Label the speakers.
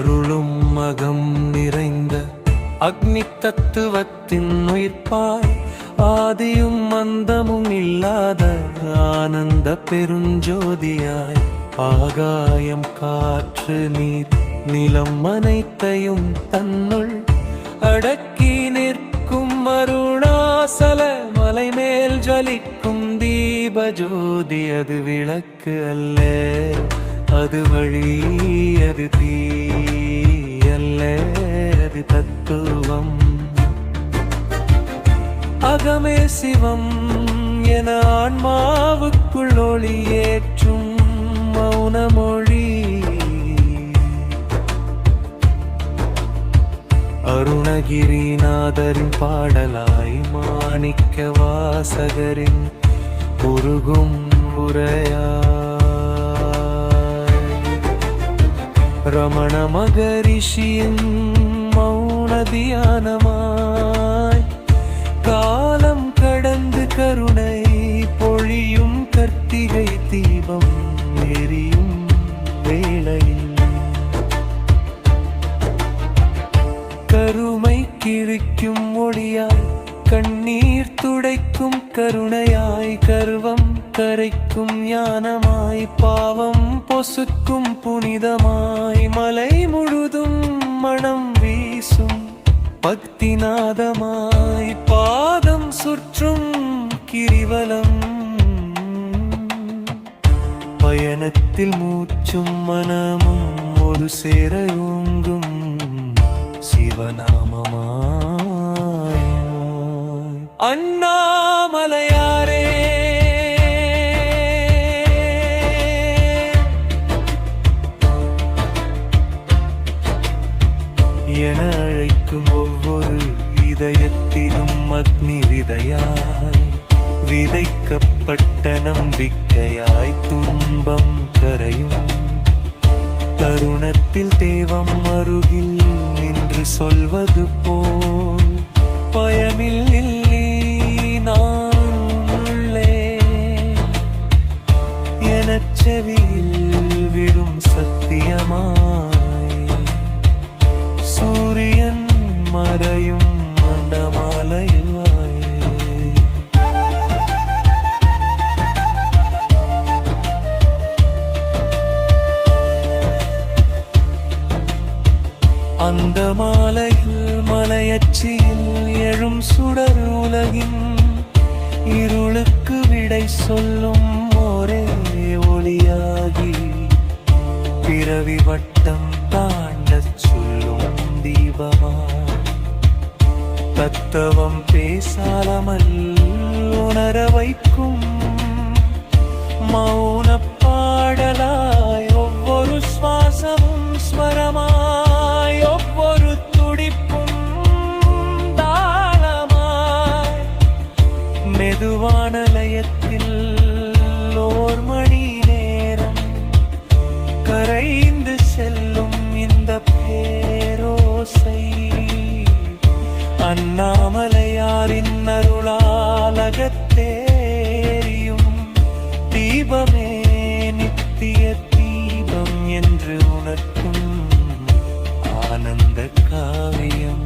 Speaker 1: அருளும் மகம் நிறைந்த அக்னி தத்துவத்தின் உயிர்ப்பாய் ஆதியும் மந்தமும் இல்லாத ஆனந்த பெருஞ்சோதியாய் ஆகாயம் காற்று நீர் நிலம் அனைத்தையும் தன்னுள் அடக்கி நிற்கும் அருணாசல மலைமேல் ஜலிக்கும் தீப ஜோதி அது விளக்கு அல்ல. அது வழி அது தீ அல்ல அது தத்துவம். அகமே சிவம் என ஆன்மாவுக்குள் ஒளி ஏற்றும் மௌனமொழி. அருணகிரிநாதரின் பாடலாய் மாணிக்க வாசகரின் உருகும் உரையா ரமண மகரிஷியின் மௌன தியானமாய் காலம் கடந்து கருணை பொழியும் கர்த்திகை தீபம் எரியும் வேளையில். கருமை கிழிக்கும் ஒளியாய் கண்ணீர் துடைக்கும் கருணையாய் கர்வம் கரைக்கும் ஞானமாய் பாவம் பொசுக்கும் புனிதமாய் மலை முழுதும் மனம் வீசும் பக்திநாதமாய் பாதம் சுற்றும் கிரிவலம். பயணத்தில் மூச்சும் மனமும் ஒரு சேர ஓங்கும் சிவநாமமாய். அண்ணா அக்னி விதையாய் விதைக்கப்பட்ட நம்பிக்கையாய் துன்பம் கரையும். தருணத்தில் தேவம் அருகில் என்று சொல்வது போல் பயமில்லை. அந்த மாலையில் மலையச்சியில் எழும் சுடர் உலகின் இருளுக்கு விடை சொல்லும் ஒரே ஒளியாகி பிறவி வட்டம் தாண்ட சொல்லும் தீபமா? தத்துவம் பேசாலமல் உணர வைக்கும் மௌன பாடலா? திருவானலயத்தில் ஓர் மணி நேரம் கரைந்து செல்லும் இந்த பேரோசை. அண்ணாமலையாரின் அருளாலகத்தேரியும் தீபமே நித்திய தீபம் என்று உணர்த்தும் ஆனந்த காவியம்.